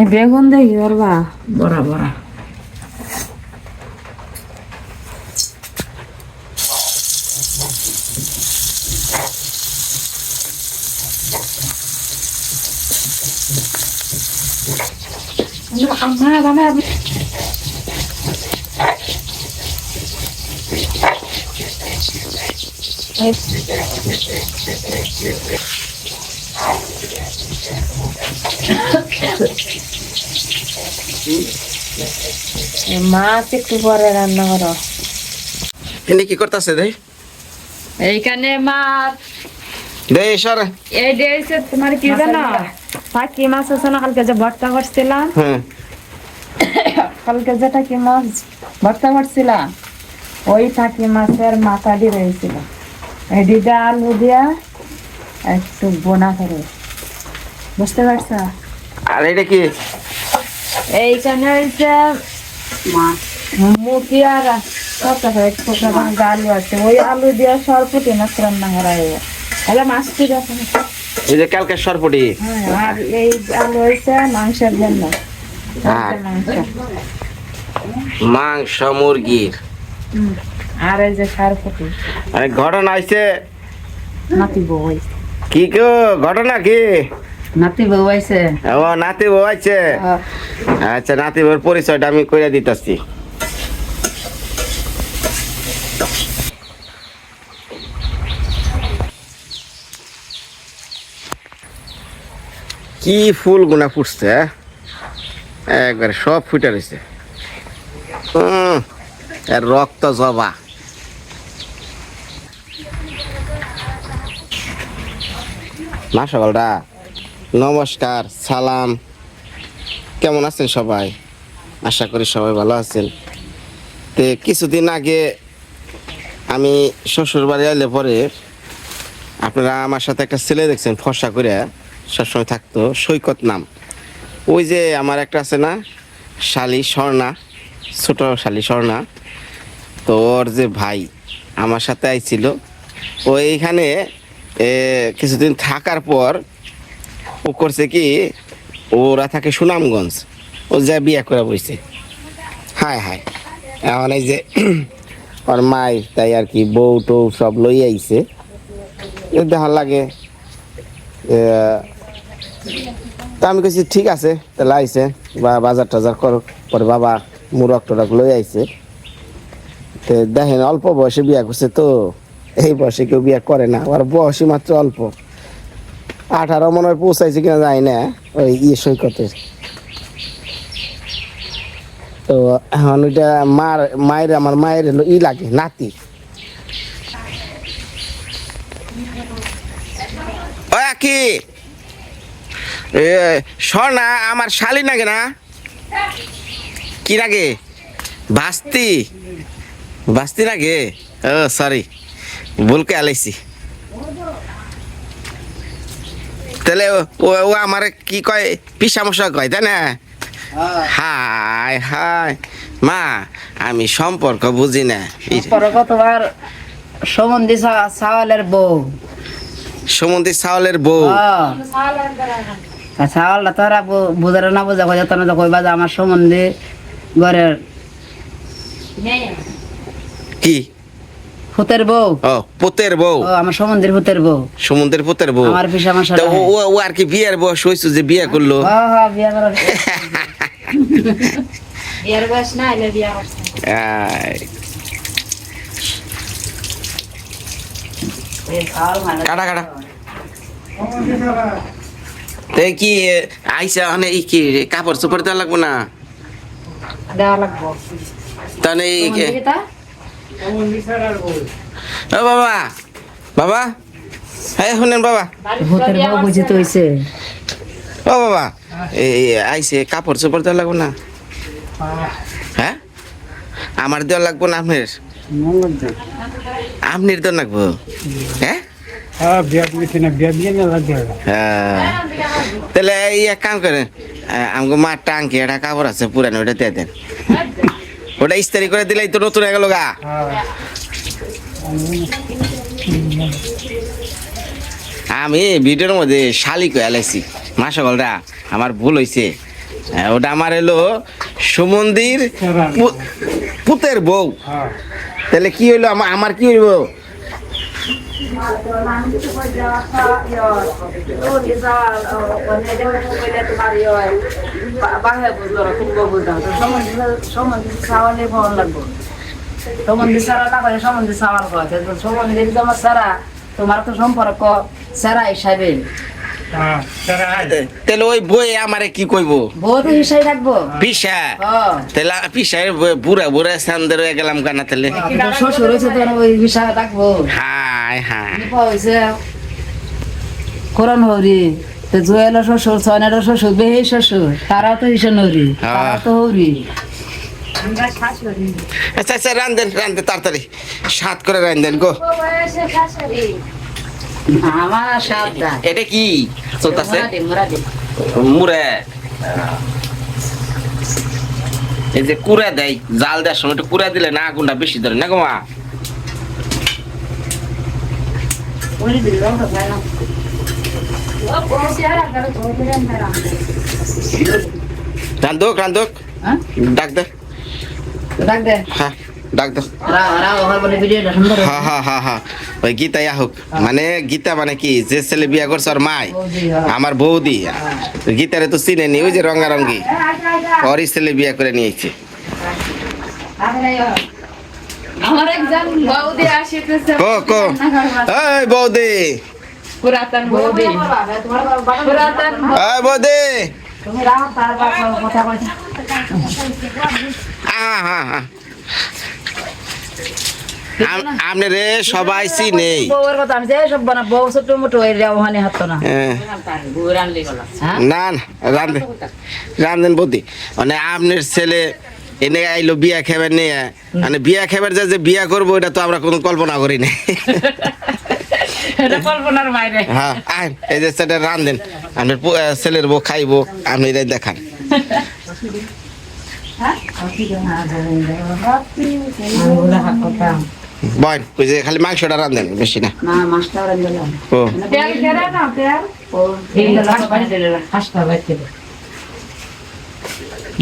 এই বেগুন দেখি করবা? বড়া বড়া। আমার আমার মাছ একটু পরে রান্না করো। এনে কি করতেছে দে? এইখানে মাছ। দে সর এই দিয়েছে তোমার কি জানো? পাখি মাছ আছে না কালকে যে ভর্তা করছিলাম। হ্যাঁ। কালকে যেটা কি মাছ ভর্তা করছিলাম ওই পাখি মাছের মাথা দিয়ে রয়েছিল। এদিকে আলু দিয়া একটু বোনা করে। বুঝতে পারছ? আর এটা কি? এইখানে হচ্ছে মুখি আর এক টুকরা ভাঙা আলু আছে। ওই আলু দিয়ে সরপুটি মাছ রান্না করা হবে তাহলে মাছটি দেখো এই যে কালকে সরপটি। হ্যাঁ, আর এই আলু হয়েছে মাংসের জন্য। আর? মাংস। মাংস মুরগির। আর এই যে সরপুটি। ঘটনা নাতি বউ হয়েছে কি গো ঘটনা কি? নাতি বউ আইছে। ও নাতি বউ আছে আচ্ছা নাতি বউর পরিচয়টা আমি কইরা দিতেছি। কি ফুল গুনা ফুটছে হ্যাঁ? একবারে সব ফুটে রয়েছে রক্ত জবা। মা সকালটা নমস্কার, সালাম। কেমন আছেন সবাই? আশা করি সবাই ভালো আছেন। তে কিছুদিন আগে আমি শ্বশুর বাড়ি আইলে পরে আপনারা আমার সাথে একটা ছেলে দেখছেন, ফর্সা করে সবসময় থাকতো, সৈকত নাম। ওই যে আমার একটা আছে না, শালি স্বর্ণা, ছোট শালি স্বর্ণা, তো ওর যে ভাই আমার সাথে আইছিল, ও এইখানে কিছুদিন থাকার পর ও করছে কি, ওরা থাকে সুনামগঞ্জ, ও যা বিয়ে করে বইছে। হায় হায়। এখন এই যে ওর মাই, তাই আর কি, বউ টৌ সব লই আইছে। দেখার লাগে তা আমি কইছি, ঠিক আছে, তাহলে আইছে, বা বাজার টাজার কর। পরে বাবা মুরগ টুরক লই আইছে। তো দেখেন, অল্প বয়সে বিয়ে করছে তো। এই বয়সে কেউ বিয়ে করে না আর বয়সই মাত্র অল্প। আঠারো মনে হয় পৌঁছাইছে কিনা যায় না, ওই ইয়ে সৈকতের তো এখন ওইটা মার, মায়ের, আমার মায়ের হলো ই লাগে, নাতি। কি স্বর্ণা, আমার শালি নাগে না? কি লাগে বাস্তি। বাস্তি লাগে ও সরি ভুলকে আলাইছি। তাহলে ও ও- আমার কি কয়? পিসা মশা কয় তাই না? হাই হাই মা আমি সম্পর্ক বুঝি না। এই পরক তোমার সমন্ধি চাওয়ালের বউ। সমুদ্রের চাউলের বউ। চাওয়ালটা তোরা বুঝার না বোঝা কই না তো কইবা যে আমার সম্বন্ধে ঘরের কি? ফুতের বউ? ও পুতের বউ। ও আমার সম্বন্ধের ফুতের বউ। সমুদ্রের পুতের বউ। আমার পিসা মশা তো ও ও- আর কি বিয়ের বয়স হয়েছে যে বিয়ে করল? হ্যাঁ হ্যাঁ বিয়া করার বিয়ের বয়স না এলে বিয়া করছে। কাটা কাটা। তো কি আইসা মানে কি কাপড় চোপড় দেওয়া লাগবে না? দেওয়া লাগবো। তাহলে বাবা বাবা হ্যাঁ শুনেন বাবা। ভূতের বউ বুঝি তো হইছে। ও বাবা এই আইসে কাপড় চোপড় দেওয়া লাগবে না? হ্যাঁ? আমার দেওয়া লাগবে না আপনার? আপনার দেওয়া লাগবো? হ্যাঁ? হ্যাঁ। তাহলে এক কাম করেন আমাকে মার টাঙ্কি একটা কাপড় আছে পুরানো ওটা দিয়ে দেন। ওটা ইস্তারি করে দিলেই তো নতুন হয়ে গেল গা। আমি ভিডিওর মধ্যে শালি কয়ে আলাইছি। মা সকলরা আমার ভুল হয়েছে হ্যাঁ, ওটা আমার এলো সুমন্দির পু- পুতের বউ। হ্যাঁ। তাহলে কি হইল আমার আমার কি হইব? তোমার তো সম্পর্ক সারা হিসাবে হ্যাঁ তাহলে ওই বই আমারে কি কইব? রাখব পিসা হ্যাঁ তাহলে বুড়া বুড়া সান্দের গেলাম কানা তাহলে? শ্বশুর হয়েছে তো ওই হিসাবে রাখব হাই করণ হরি তো জুয়েল শ্বশুর সয়নের শ্বশুর বেহে শ্বশুর তারাও তো হরি তো হরি। আচ্ছা আচ্ছা রান্ধেন রান্ধেন তাড়াতাড়ি। সাত করে রান্ধেন গো। আমার এটা কি? চলতেছে? মুড়ে। এই যে কুড়া দেয় জাল দেওয়ার সময় একটু কুড়া দিলে না আগুনটা বেশি ধরে না গো মা? রান্ধুক রান্ধুক হ্যাঁ? ডাক দে। ডাক দে। হ্যাঁ ডাক দে। রা রা ওর বলে হা হা হা হা ওই গীতা হোক মানে গীতা মানে কি? যে ছেলে বিয়া করছে ওর মাই হ্যাঁ। আমার বৌদি। গীতারে তো চিনে নি ওই যে রঙ্গারঙ্গি। ওরই ছেলে বিয়া করে নিয়েছে। আমার একজন বৌদি আসিতেছে কো কো। এই বৌদি। পুরাতন বৌদি। পুরাতন এই বৌদি। তুমি রাও কথা আহা, হা, হা। আপনি রে সবাই চিনে। বউয়ের কথা আমি যে সব বানা বউ ছোট মোটো রেওহানি হাত না। না না রান্ধেন রান্ধেন বৌদি। মানে আপনার ছেলে এনে আইলো বিয়া খেবার নিয়ে মানে বিয়া খেবার যে যে বিয়া করব এটা তো আমরা কোনো কল্পনা করি না এটা কল্পনার বাইরে। হ্যাঁ এই যে সেটা রান্ধেন ছেলের বউ খাইবো আপনি এটা দেখান। বয়ন ওই যে খালি মাংসটা রান্ধেন বেশি না। ও। তেল কেড়ে না তেল ও এই লাস্ট বাড়ি দিলে হাসটা বাইতে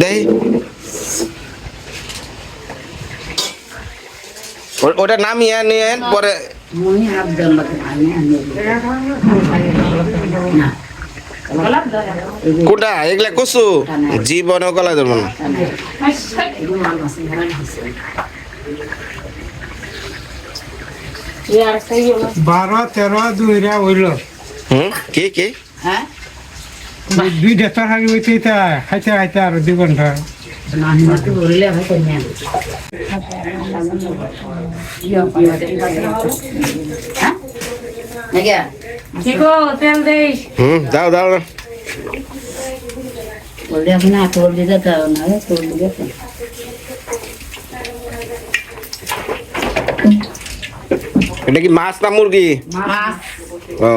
দেই ও- ওটা নামিয়ে নিয়ে পরে কোনটা এগুলা কচু। জীবনে গলা ধরবো না। বারো তেরো দুইরা হইল। হুম? কি কি? হ্যাঁ দুইটা তরকারি হইতে হইতে খাইতে খাইতে আর দুই ঘণ্টা না হিমাতে বললে হয় কন্যা হ্যাঁ নাকি ঠিক তেল দেই হুম দাও দাও দাও। বললে এখন না তোর দিতে তো না তোর দিতে তো এটা কি মাছ না মুরগি মাছ ও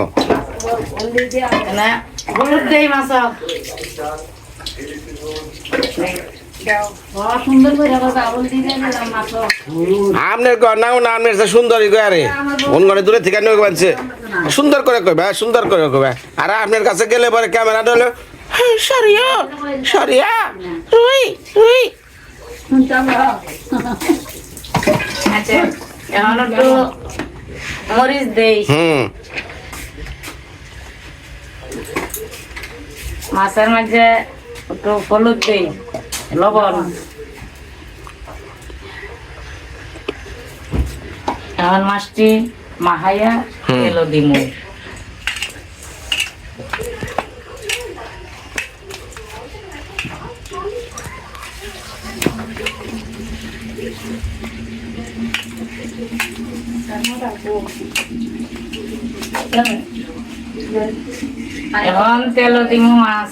না হলুদ দেই মাছ আপনার ঘর নাও না আপনার যে সুন্দরই আরে। অন ঘরে দূরে থেকে নিয়ে বানছে সুন্দর করে কইবে হ্যাঁ, সুন্দর করে কইবে। আর আপনার কাছে গেলে পরে ক্যামেরা ধরলে হ্যাঁ, সরিয়া সরিয়া রুই আচ্ছা মরিচ হুম মাঝে একটু হলুদ দেই লবণ। এখন মাছটি মাহাইয়া হুম। তেল দিমু এখন তেল দিমু মাছ।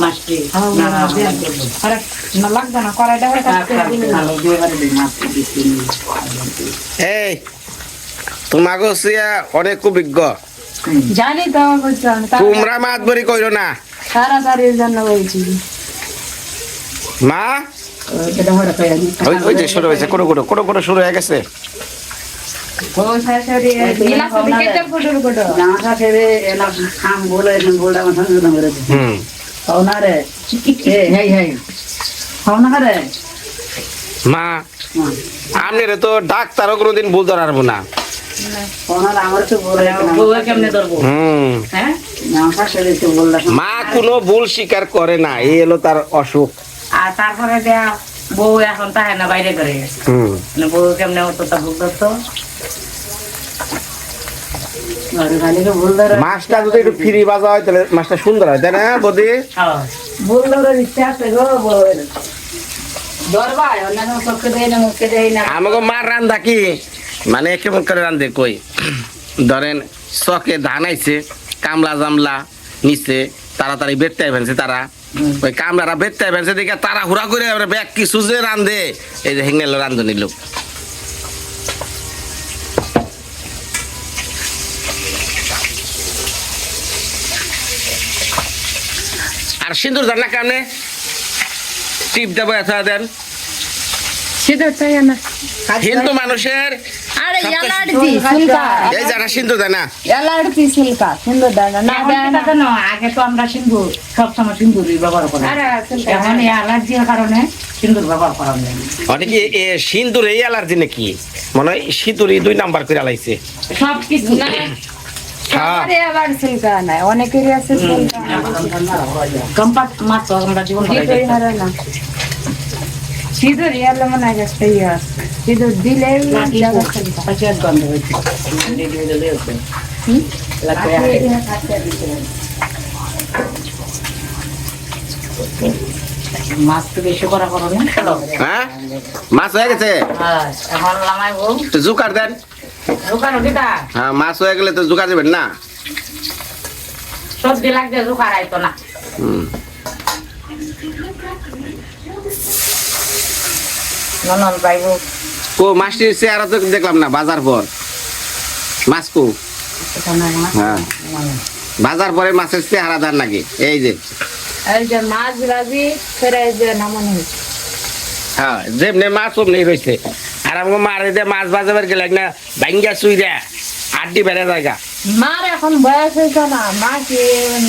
মাছ তোমাকে অভিজ্ঞ। জানি তোমরা মাত বরি কইরো না। মা? কোনো কোনো শুরু হয়ে গেছে। মা আপনার তো ডাক্তারও কোনোদিন ভুল ধরারবো না। মা কোনো ভুল স্বীকার করে না এই হলো তার অসুখ। আর তারপরে বউ এখন তাহে না বাইরে করে মানে বউ কেমনে ধরতো? মাছটা যদি একটু ফ্রি বাজা হয়, তাহলে মাছটা সুন্দর হয়, তাই না আমাকে মার রান্দা কি? মানে কেমন করে রান্ধে কই? ধরেন, চকে ধান আইছে, কামলা জামলা নিচে তাড়াতাড়ি বেরতে ফেলছে তারা। ওই কামলারা বেরতে ফেলছে দেখে তারা হুরা করে ব্যাগ কিছু যে রান্ধে এই যে হেঙ্গেল রান্ধনি লোক। আর সিন্দুর দেন না কামনে? টিপ দেবো এত দেন। সিঁদুর চাই না। হিন্দু মানুষের আরে এলার্জি সিলকা এই যারা সিন্দুর দেয় না। এলার্জি সিলকা সিন্দুর দেয় না না দেয় না। আগে তো আমরা সিন্দুর সবসময় সিন্দুরই ব্যবহার করি। এখন এই অ্যালার্জির কারণে সিন্দুর ব্যবহার করা যায় না। এ সিন্দুর এই অ্যালার্জি নাকি? মনে হয় সিঁদুরই দুই নাম্বার করে আলাইছে সব কিছু না হ্যাঁ আবার সিলকা নাই অনেকেরই আছে সিলকা। কম্পাস মাত্র আমরা জীবন সিঁদুর হারে না। সিঁদুর ইয়ালে মনে হয় গেছে ইয়ে আছে। সিঁদুর দিলে গন্ধ হয়েছে মাছ তো বেশি করা করো না। হ্যাঁ? মাছ হয়ে গেছে? হ্যাঁ এখন জুকার দেন। হ্যাঁ মাছ হয়ে গেলে তো জুকার দেবেন না? সবজি লাগছে দোকান আইতো না। হুম। ননন পাইবো কো মাছটির চেহারা তো দেখলাম না বাজার পর। মাছ কো? হ্যাঁ। বাজার পরে মাছের চেহারা দার লাগে এই যে। এই যে মাছ রাজি যে নামনি। হ্যাঁ যেমনি মাছ অমনি রয়েছে আর আমাকে মারে দিয়ে মাছ বাজাবার গেলে না ভাঙ্গা চুই দেয় আড্ডি বেড়ে জায়গা মার এখন বয়স হয়েছে না মা কি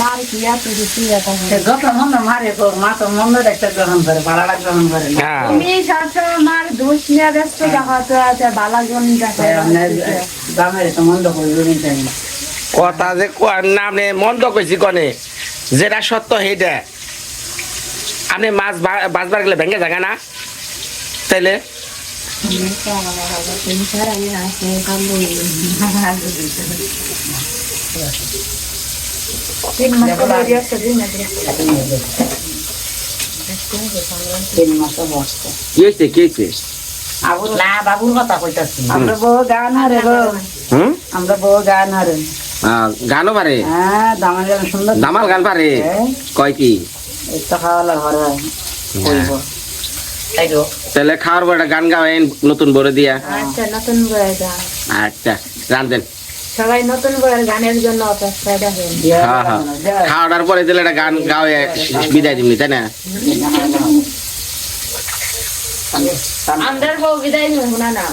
মার কি কিছু এখন যখন মন মারে তো মা তো মন দেখতে গ্রহণ করে লাগ গ্রহণ করে। না হ্যাঁ। তুমি সবসময় মার দোষ নিয়ে ব্যস্ত দেখা তো আছে বালাজন দেখা গ্রামের তো মন্দ কথা যে কোয়ার নামে মন্দ কইছি কনে। যেটা সত্য সেইটা আপনি মাছ বাজবার গেলে ভেঙে জায়গা না। তাইলে? তিন মাসে বসত কি হয়েছে? কি হয়েছে? আবুর না বাবুর কথা কইতাছি আমরা বউ গান হারে গো। আমরা বউ গান হারে। গানও পারে? হ্যাঁ দামাল গান পারে? হ্যাঁ। কয় কি? খাওয়ালে ঘরে তাহলে খাওয়ার পর গান গাওয়েন নতুন বড় দিয়া। আচ্ছা নতুন বড় গান। আচ্ছা রান্ধেন সবাই নতুন বড় গানের জন্য অপেক্ষায় হ্যাঁ হ্যাঁ। খাওয়ার পরে দিলে একটা গান গাওয়ে বিদায় দিবনি তাই না? আমাদের বউ বিদায় নেব না না?